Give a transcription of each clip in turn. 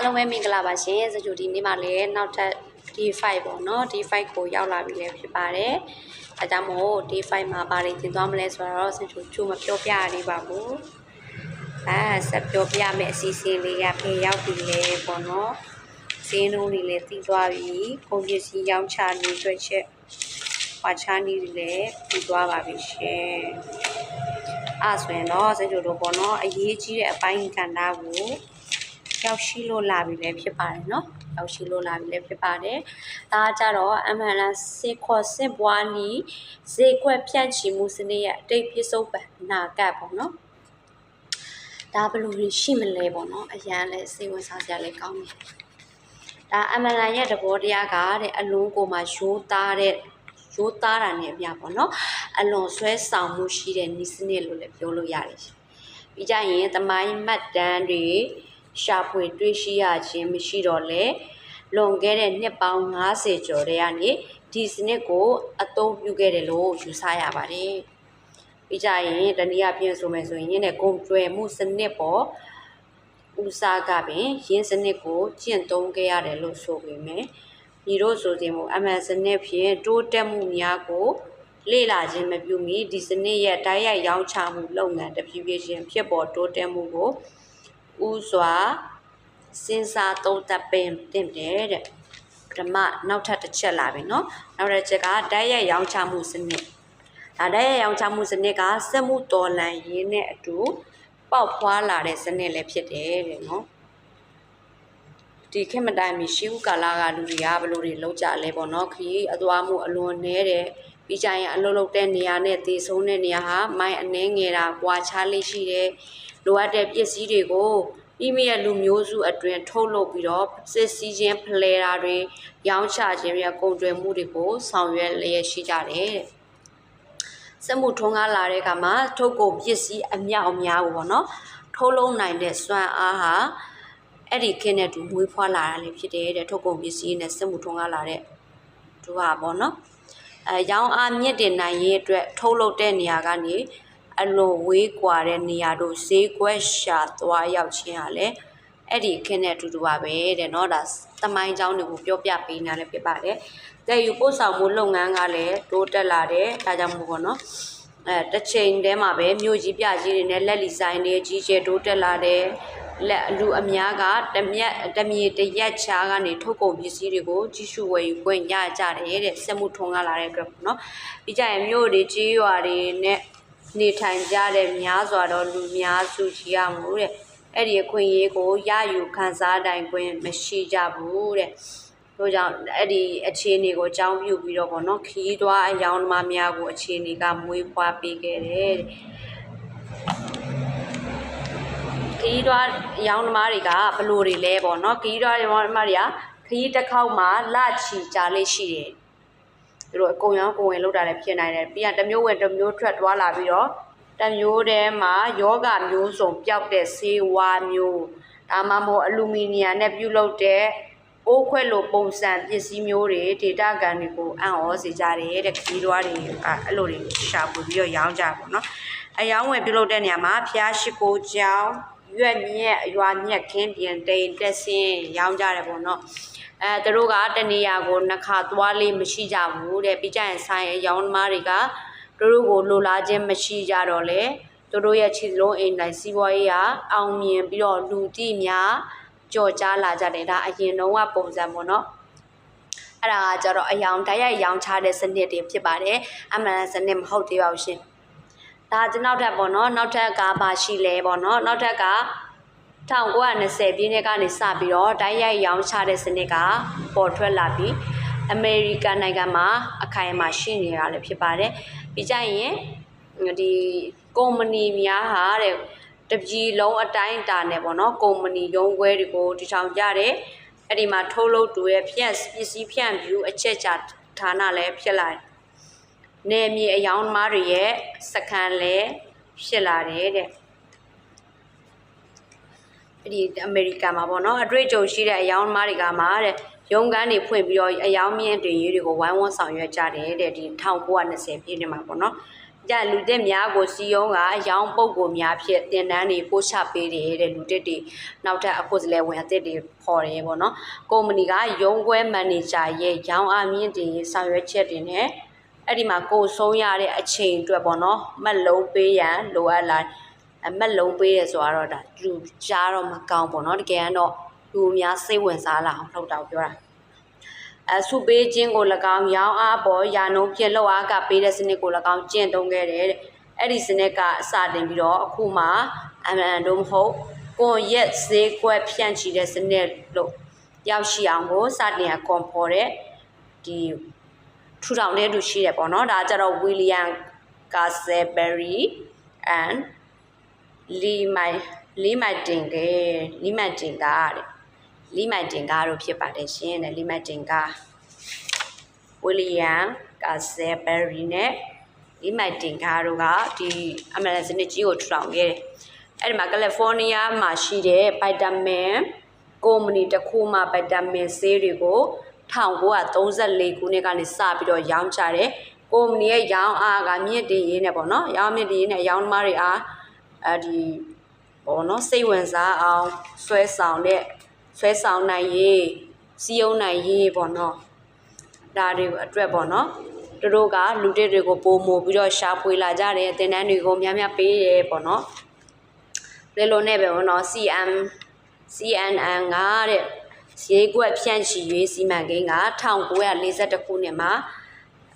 အားလုံးပဲမင်္ဂလာပါရှင်စကြူဒီနေ့မှလည်းနောက်ထပ် D5 ပေါ့နော် D5 ကိုရောက်လာပြီလည်းဖြစ်ပါတယ်အဲဒါကြောင့်မို့ D5 မှာဘာတွေသင်သွားမလဲဆိုတော့စကြူချို့မပြောပြရသေးပါဘူးအဲဆက်ပြောပြမယ့်အစီအစဉ်လေးကဖေရောက်ပြီလေပေါ့နော်ဈေးနှုန်းတွေလည်းသိသွားပြီကုန်ပစ္စည်းရောင်းချနေတွေ့ချက်ဝါချာနေတွေလည်းပြီးသွားပါပြီရှင်အဲ့ဆိုရင်တော့စကြူတို့ပေါ့နော်အရေးကြီးတဲ့အပိုင်းကဏ္ဍကို ရောက်ရှိလို့လာပြီလည်းဖြစ်ပါတယ်เนาะရောက်ရှိလို့လာပြီလည်းဖြစ်ပါတယ်ဒါကကြတော့အမှန်လားစေခေါ်စစ်ပွားနီးဈေးကွက်ဖြန့်ချီမှုစနစ်ရဲ့အတိတ်ပြစ္ဆုတ်ပံနာကတ်ပေါ့နော်ဒါဘယ်လိုရှိမလဲပေါ့နော်အရန်လဲစိတ်ဝင်စားစရာလည်းကောင်းတယ်ဒါအမှန်လားရဲ့သဘောတရားကတဲ့အလုံးကိုမှရိုးသားတဲ့ရိုးသားတာနဲ့အပြပေါ့နော်အလွန်ဆွဲဆောင်မှုရှိတဲ့နီးစနစ်လို့လည်းပြောလို့ရတယ်ရှင်ပြီးကြရင်သမိုင်းမှတ်တမ်းတွေ ရှာဖွေတွေ့ရှိရခြင်းမရှိတော့လဲလွန်ခဲ့တဲ့နှစ်ပေါင်း90ကျော်တည်းကနေဒီစနစ်ကိုအသုံးပြုခဲ့တယ်လို့ယူဆရပါတယ်။ပြီးကြရင်တနည်းအားဖြင့်ဆိုမယ်ဆိုရင်ရင်းနဲ့ဂုံကျွဲမှုစနစ်ပေါ်ဦးစားကပင်ရင်းစနစ်ကိုကျင့်သုံးခဲ့ရတယ်လို့ဆိုပေမယ့်ညီတို့ဆိုခြင်းမူအမှန်စနစ်ဖြင့်တိုးတက်မှုများကိုလေ့လာခြင်းမပြုမီဒီစနစ်ရဲ့တိုက်ရိုက်ရောင်းချမှုလုပ်ငန်းတစ်ဖြည်းဖြည်းချင်းဖြစ်ပေါ်တိုးတက်မှုကို ဥစွာစဉ်းစားသုံးသပ်ပင်တင်တယ်တဲ့ပထမနောက်ထပ်တစ်ချက်လာပြီเนาะနောက်တစ်ချက်ကတိုက်ရိုက်ရောင်းချမှုစနစ်ဒါတိုက်ရိုက်ရောင်းချမှုစနစ်ကစက်မှုတော်လန်ရင်းနဲ့အတူပေါက်ဖွာလာတဲ့စနစ်လည်းဖြစ်တယ်တဲ့เนาะဒီခေတ်မတိုင်မီရှိဦးကာလာကလူတွေကဘယ်လိုတွေလောက်ကြလဲပေါ့နော်ခရီးအသွားမှုအလွန်နဲတဲ့ ပြီးကြရင်အလုပ်လုပ်တဲ့နေရာနဲ့တည်ဆုံးတဲ့နေရာဟာမိုင်းအနှဲငယ်တာကွာခြားလေးရှိတယ်လိုအပ်တဲ့ပစ္စည်းတွေကိုမိမိရဲ့လူမျိုးစုအတွင်းထုတ်လုပ်ပြီးတော့စစ်စည်းခြင်းဖလှယ်တာတွေရောင်းချခြင်းရဲ့ကုန်သွယ်မှုတွေကိုဆောင်ရွက်လျက်ရှိကြတယ်တဲ့စက်မှုထုံးကားလာတဲ့အခါမှာထုတ်ကုန်ပစ္စည်းအမြောက်အများကိုပေါ့နော်ထုတ်လုပ်နိုင်တဲ့စွမ်းအားဟာအဲ့ဒီခင်းတဲ့သူမွေးဖွားလာတာလည်းဖြစ်တယ်တဲ့ထုတ်ကုန်ပစ္စည်းနဲ့စက်မှုထုံးကားလာတဲ့သူဟာပေါ့နော် အဲရောင်းအားမြင့်တင်နိုင်ရေးအတွက်ထုတ်လုပ်တဲ့နေရာကနေအလွန်ဝေးကွာတဲ့နေရာတို့ဈေးကွက်ရှာသွားရောက်ခြင်းဟာလည်းအဲ့ဒီအခင်းနဲ့အတူတူပါပဲတဲ့เนาะဒါတမိုင်းเจ้าတွေကိုပြောပြပေးနေလည်းဖြစ်ပါတယ်။တဲ့ယူပို့ဆောင်မှုလုပ်ငန်းကလည်းတိုးတက်လာတဲ့ဒါကြောင့်မို့ပေါ့နော်။အဲတစ်ချိန်တည်းမှာပဲမြို့ကြီးပြကြီးတွေနဲ့လက်လီဆိုင်တွေကြီးကျယ်တိုးတက်လာတဲ့ လက်လူအများကတမြက်တမြေတရက်ချားကနေထုတ်ကုန်ပစ္စည်းတွေကိုကြီးစုဝယ်ယူခွင့်ရကြတယ်တဲ့စက်မှုထုံးကားလာတဲ့အတွက်ပေါ့နော်။ပြီးကြရင်မြို့တွေကြီးရွာတွေနဲ့နေထိုင်ကြတဲ့များစွာသောလူများစုကြီးရမှုတဲ့အဲ့ဒီအခွင့်အရေးကိုရယူခံစားတိုင်ခွင့်မရှိကြဘူးတဲ့တို့ကြောင့်အဲ့ဒီအခြေအနေကိုအကြောင်းပြုပြီးတော့ပေါ့နော်ခီးသွားအယောင်သမားများကိုအခြေအနေကမွေးဖွားပေးခဲ့တယ်တဲ့ ခီးသွားအယောင်သမားတွေကဘလို့တွေလဲပေါ့နော်ခီးသွားအယောင်သမားတွေကခီးတစ်ခေါက်မှလချီကြလေးရှိတယ်သူတို့အကုန်ရောင်းကုန်ဝင်လောက်တာလည်းဖြစ်နိုင်တယ်ပြီးရင်တစ်မျိုးဝင်တစ်မျိုးထွက်သွားလာပြီးတော့တစ်မျိုးတည်းမှာယောဂမျိုးစုံပျောက်တဲ့ဆေးဝါးမျိုးဒါမှမဟုတ်အလူမီနီယံနဲ့ပြုလုပ်တဲ့အိုးခွက်လိုပုံစံပစ္စည်းမျိုးတွေဒေတာကန်တွေကိုအံ့ဩစေကြတယ်တဲ့ခီးတွားတွေအဲ့လိုတွေရှာဖွေပြီးတော့ရောင်းကြပါတော့နော်အယောင်းဝင်ပြုလုပ်တဲ့နေရာမှာဖျားရှိကိုကြောင်း ရွက်မြက်ရွာမြက်ခင်းပြင်တိန်တက်ဆင်းရောင်းကြတယ်ပေါ့နော်အဲသူတို့ကတနေရာကိုနှစ်ခါသွားလေးမရှိကြဘူးတဲ့ပြီးကြရင်ဆိုင်ရောင်းသမားတွေကသူတို့ကိုလိုလားခြင်းမရှိကြတော့လေသူတို့ရဲ့ခြေစလုံးအိမ်တိုင်းစီးပွားရေးကအောင်မြင်ပြီးတော့လူတိများကြော်ကြားလာကြတယ်ဒါအရင်တော့ကပုံစံပေါ့နော်အဲ့ဒါကကြတော့အယောင်တိုက်ရိုက်ရောင်းချတဲ့စနစ်တွေဖြစ်ပါတယ်အမှန်စနစ်မဟုတ်သေးပါဘူးရှင် ဒါကျွန်နောက်ထပ်ပေါ့နော်နောက်ထပ်ကပါရှိလဲပေါ့နော်နောက်ထပ်က1920ပြည့်နှစ်ကနေစပြီးတော့တိုက်ရိုက်ရောင်းချတဲ့စနစ်ကပေါ်ထွက်လာပြီးအမေရိကန်နိုင်ငံမှာအခိုင်အမာရှိနေတာလည်းဖြစ်ပါတယ်ပြီးကြရင်ဒီကုမ္ပဏီများဟာတဲ့တပြည်လုံးအတိုင်းအတာနဲ့ပေါ့နော်ကုမ္ပဏီရုံးခွဲတွေကိုတည်ထောင်ကြတယ်အဲ့ဒီမှာထုတ်လုပ်တူရဲ့ဖြန့်ပစ္စည်းဖြန့်ဖြူအချက်ချဌာနလည်းဖြစ်လာတယ် နေမြေအယောင်သမားတွေရဲ့စကန်လည်းဖြစ်လာတယ်တဲ့အဲ့ဒီအမေရိကန်မှာပေါ့နော်အတွေ့အကြုံရှိတဲ့အယောင်သမားတွေကမှတဲ့ရုံးခန်းတွေဖွင့်ပြီးတော့အယောင်မြင့်တွင်ရေးတွေကိုဝိုင်းဝန်းဆောင်ရွက်ကြတယ်တဲ့ဒီ1920ပြည့်နှစ်မှာပေါ့နော်ကြလူတက်များကိုစီယုံကအယောင်ပုတ်ကိုများဖြစ်တင်တန်းတွေပို့ချပေးတယ်တဲ့လူတက်တွေနောက်ထပ်အခုစလဲဝင်အသစ်တွေခေါ်တယ်ပေါ့နော်ကုမ္ပဏီကရုံးခွဲမန်နေဂျာရဲ့ရောင်းအားမြင့်တင်ရေးဆောင်ရွက်ချက်တွေနဲ့ အဲ့ဒီမှာကိုယ်ဆုံးရတဲ့အချိန်အတွက်ပေါ့နော်မက်လုံးပေးရန်လိုအပ်လာအမက်လုံးပေးရဆိုတော့ဒါလူကြားတော့မကောင်းပေါ့နော်တကယ်ကတော့လူအများစိတ်ဝင်စားလာအောင်လုပ်တာကိုပြောတာအဆုပေးခြင်းကို၎င်းရောင်းအားပေါ်ယာနုံဖြင့်လောက်အားကပေးတဲ့စနစ်ကို၎င်းကျင့်သုံးခဲ့တယ်တဲ့အဲ့ဒီစနစ်ကအစတင်ပြီးတော့အခုမှအမှန်တော့မဟုတ်ကွန်ရက်ဈေးကွက်ဖြန့်ချီတဲ့စနစ်လို့ရောက်ရှိအောင်ကိုစတင်ရကွန်ဖော်တဲ့ဒီ ထူထောင်တဲ့သူရှိတယ်ပေါ့နော်ဒါကြတော့ William Casselberry and Lee Mai Lee Martin က Lee Martin ကတဲ့လီမိုင်တင်ကားတို့ဖြစ်ပါတယ်ရှင်တဲ့လီမိုင်တင်ကားဝီလီယမ်ကာဆယ်ဘယ်ရီနဲ့လီမိုင်တင်ကားတို့ကဒီအမေရိကန်စနစ်ကြီးကိုထူထောင်ခဲ့တယ်အဲ့ဒီမှာကယ်လီဖိုးနီးယားမှာရှိတဲ့ဗိုက်တာမင်ကုမ္ပဏီတစ်ခုမှဗိုက်တာမင်ဆေးတွေကို 1934ခုနှစ်ကနေစပြီးတော့ရောင်းချတယ်ကုမ္ပဏီရဲ့ရောင်းအားကမြင့်တင်ရေးနဲ့ပေါ့နော်ရောင်းမြင့်တင်ရေးနဲ့ရောင်းသမားတွေအားအဲဒီပေါ့နော်စိတ်ဝင်စားအောင်ဆွဲဆောင်တဲ့ဆွဲဆောင်နိုင်ရေးစီယုံနိုင်ရေးပေါ့နော်ဒါတွေအတွက်ပေါ့နော်သူတို့ကလူတစ်တွေကိုပုံမို့ပြီးတော့ရှာဖွေလာကြတယ်တင်တန်းတွေကိုများများပေးရဲပေါ့နော်လေလိုနဲ့ပဲပေါ့နော် CM CNN ကတဲ့ ဈေးကွက်ဖြန့်ချီရေးစီမံကိန်းက1942ခုနှစ်မှာ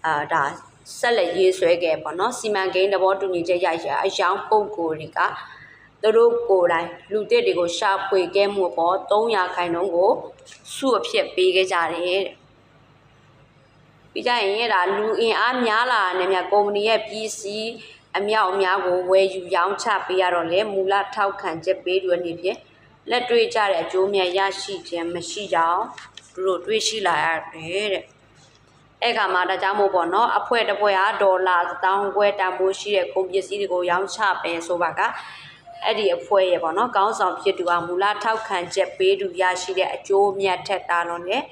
အာဒါဆက်လက်ရေးဆွဲခဲ့ပေါ့နော်စီမံကိန်းသဘောတူညီချက်ရရအယောင်ပုံကိုယ်တွေကသူတို့ကိုယ်တိုင်လူတစ်တွေကိုရှာဖွေခဲ့မှုပေါ့300ခိုင်နှုန်းကိုစုအဖြစ်ပေးခဲ့ကြတယ်တဲ့ပြီးကြရင်ဒါလူအင်အားများလာတဲ့မြတ်ကုမ္ပဏီရဲ့ပြည်စည်းအမြောက်အများကိုဝယ်ယူရောင်းချပေးရတော့လေမူလထောက်ခံချက်ပေးသူအနေဖြင့် လက်တွေ့ကြတဲ့အကျိုးမြတ်ရရှိခြင်းမရှိကြောင်းသူတို့တွေးရှိလာရတယ်တဲ့အဲ့ခါမှာဒါကြောင့်မို့ပေါ့နော်အဖွဲ့တစ်ဖွဲ့ဟာဒေါ်လာတောင်းခွဲတန်ဖိုးရှိတဲ့ကုန်ပစ္စည်းတွေကိုရောင်းချပဲဆိုပါကအဲ့ဒီအဖွဲ့ရဲ့ပေါ့နော်ကောင်းဆောင်ဖြစ်သူကမူလထောက်ခံချက်ပေးသူရရှိတဲ့အကျိုးမြတ်ထက်တာလွန်တဲ့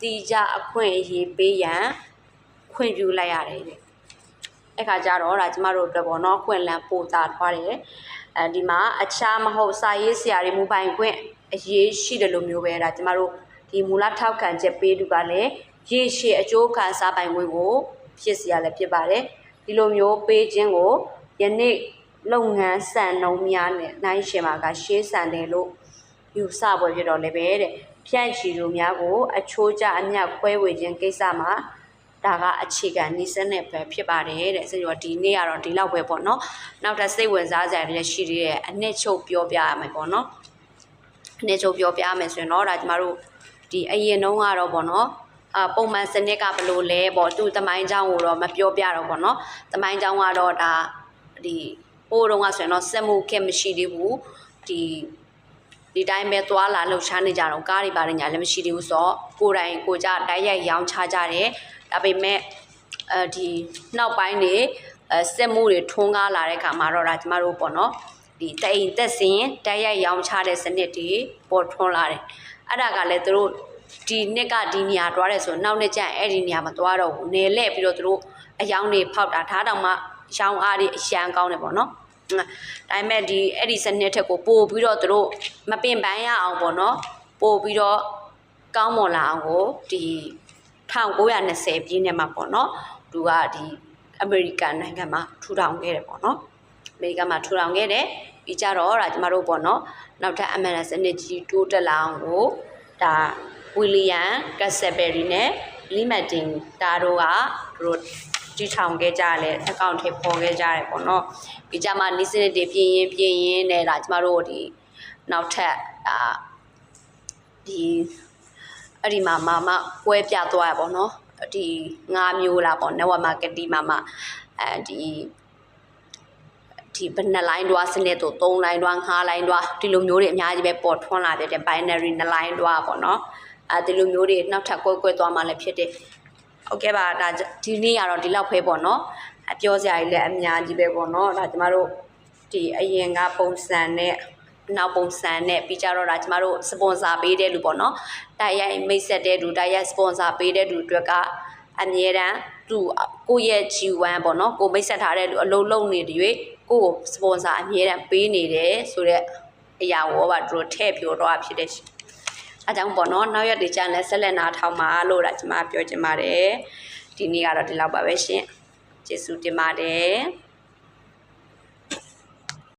တီကြအခွင့်အရေးပေးရန်ခွင့်ပြုလိုက်ရတယ်တဲ့အဲ့ခါကျတော့ဒါကျမတို့အတွက်ပေါ့နော်ခွင့်လန်းပို့တာထားတယ် အဲဒီမှာအခြားမဟုတ်စာရေးဆရာတွေမူပိုင်ခွင့်အရေးရှိတယ်လို့မျိုးပဲဒါကျမတို့ဒီမူလထောက်ခံချက်ပေးသူကလည်းရေရှည်အကျိုးခံစားပိုင်ခွင့်ကိုဖြစ်စီရလည်းဖြစ်ပါတယ်ဒီလိုမျိုးပေးခြင်းကိုယနေ့လုပ်ငန်းစံနှုန်းများနဲ့နိုင်ရှင်မှာကရှေးစံတယ်လို့ယူဆပွဲဖြစ်တော့လည်းပဲတဲ့ဖြန့်ချီသူများကိုအချိုးကျအမြတ်ခွဲဝေခြင်းကိစ္စမှာ ဒါကအခြေခံနှိစက်နဲ့ပဲဖြစ်ပါတယ်တဲ့ဆိုတော့ဒီနေ့ကတော့ဒီလောက်ပဲပေါ့နော်နောက်ထပ်စိတ်ဝင်စားစရာတွေလည်းရှိသေးတယ်အနှစ်ချုပ်ပြောပြရမယ်ပေါ့နော်အနှစ်ချုပ်ပြောပြရမယ်ဆိုရင်တော့ဒါကျမတို့ဒီအရင်တုန်းကတော့ပေါ့နော်အာပုံမှန်စနစ်ကဘယ်လိုလဲပေါ့သူ့တမိုင်းเจ้าကိုတော့မပြောပြတော့ပေါ့နော်တမိုင်းเจ้าကတော့ဒါဒီဟိုတုန်းကဆိုရင်တော့စက်မှုခက်မရှိသေးဘူးဒီ ဒီတိုင်းပဲသွားလာလှုပ်ရှားနေကြတော့ကားတွေပါတယ်ညာလည်းမရှိသေးဘူးဆိုတော့ကိုယ်တိုင်ကိုကြတိုက်ရိုက်ရောင်းချကြတယ်ဒါပေမဲ့အဲဒီနောက်ပိုင်းနေအဲစက်မှုတွေထွန်းကားလာတဲ့ခါမှာတော့ဒါကျမတို့ပေါ့နော်ဒီတအိမ်သက်စင်တိုက်ရိုက်ရောင်းချတဲ့စနစ်တွေပေါ်ထွန်းလာတယ်အဲ့ဒါကလည်းသူတို့ဒီနှစ်ကဒီနေရာတွားတယ်ဆိုနောက်နှစ်ကျရင်အဲ့ဒီနေရာမှာတွားတော့ဘူးနေလဲပြီးတော့သူတို့အယောင်တွေဖောက်တာထားတောင်မှရောင်းအားတွေအရှမ်းကောင်းတယ်ပေါ့နော် ဒါပေမဲ့ဒီအဲ့ဒီစနစ်ထက်ကိုပို့ပြီးတော့သူတို့မပင်ပန်းရအောင်ပေါ့နော်ပို့ပြီးတော့ကောင်းမွန်လာအောင်ကိုဒီ1920ပြည့်နှစ်မှာပေါ့နော်သူကဒီအမေရိကန်နိုင်ငံမှာထူထောင်ခဲ့တယ်ပေါ့နော်အမေရိကန်မှာထူထောင်ခဲ့တယ်ပြီးကြတော့ဒါကျမတို့ပေါ့နော်နောက်ထပ် MLS စနစ်ကြီးတိုးတက်လာအောင်ကိုဒါဝီလီယမ်ကက်ဆယ်ဘယ်ရီနဲ့လီမတ်တင်ဒါတို့ကသူတို့ တီထောင်ခဲ့ကြတယ်အကောင့်ထဲပေါ်ခဲ့ကြတယ်ပေါ့နော်ပြီးကြမှာနီးစနစ်တွေပြင်ရင်ပြင်ရင်နဲ့ဒါကျမတို့ဒီနောက်ထပ်ဒါဒီအဲ့ဒီမှာမမပွဲပြသွားရပေါ့နော်ဒီငါးမျိုးလားပေါ့ network marketing မှာမှအဲဒီဒီဘယ်နှစ်လိုင်းတွားစနစ်တို့၃လိုင်းတွား၅လိုင်းတွားဒီလိုမျိုးတွေအများကြီးပဲပေါ်ထွန်းလာတဲ့ binary နှစ်လိုင်းတွားပေါ့နော်အဲဒီလိုမျိုးတွေနောက်ထပ်ကွဲကွဲသွားမှလည်းဖြစ်တယ် ဟုတ်ကဲ့ပါဒါဒီနေ့ကတော့ဒီလောက်ပဲပေါ့နော်အပြောစရာကြီးလည်းအများကြီးပဲပေါ့နော်ဒါကျမတို့ဒီအရင်ကပုံစံနဲ့နောက်ပုံစံနဲ့ပြီးကြတော့ဒါကျမတို့စပွန်ဆာပေးတဲ့လူပေါ့နော်တိုက်ရိုက်မိတ်ဆက်တဲ့လူတိုက်ရိုက်စပွန်ဆာပေးတဲ့လူအတွက်ကအမြဲတမ်းသူ့ကိုယ့်ရဲ့ G1 ပေါ့နော်ကိုမိတ်ဆက်ထားတဲ့လူအလုံးလုံးနေတဲ့၍ကိုယ့်ကိုစပွန်ဆာအမြဲတမ်းပေးနေတယ်ဆိုတော့အရာကိုပါသူတို့ထည့်ပြောတော့ဖြစ်တဲ့ရှင် အဲကြောင့်ပေါ့နော်နောက်ရက်တွေကျရင်လည်းဆက်လက်နာထောင်ပါလို့ဒါကျွန်မပြောချင်ပါတယ်ဒီနေ့ကတော့ဒီလောက်ပါပဲရှင်ကျေးဇူးတင်ပါတယ်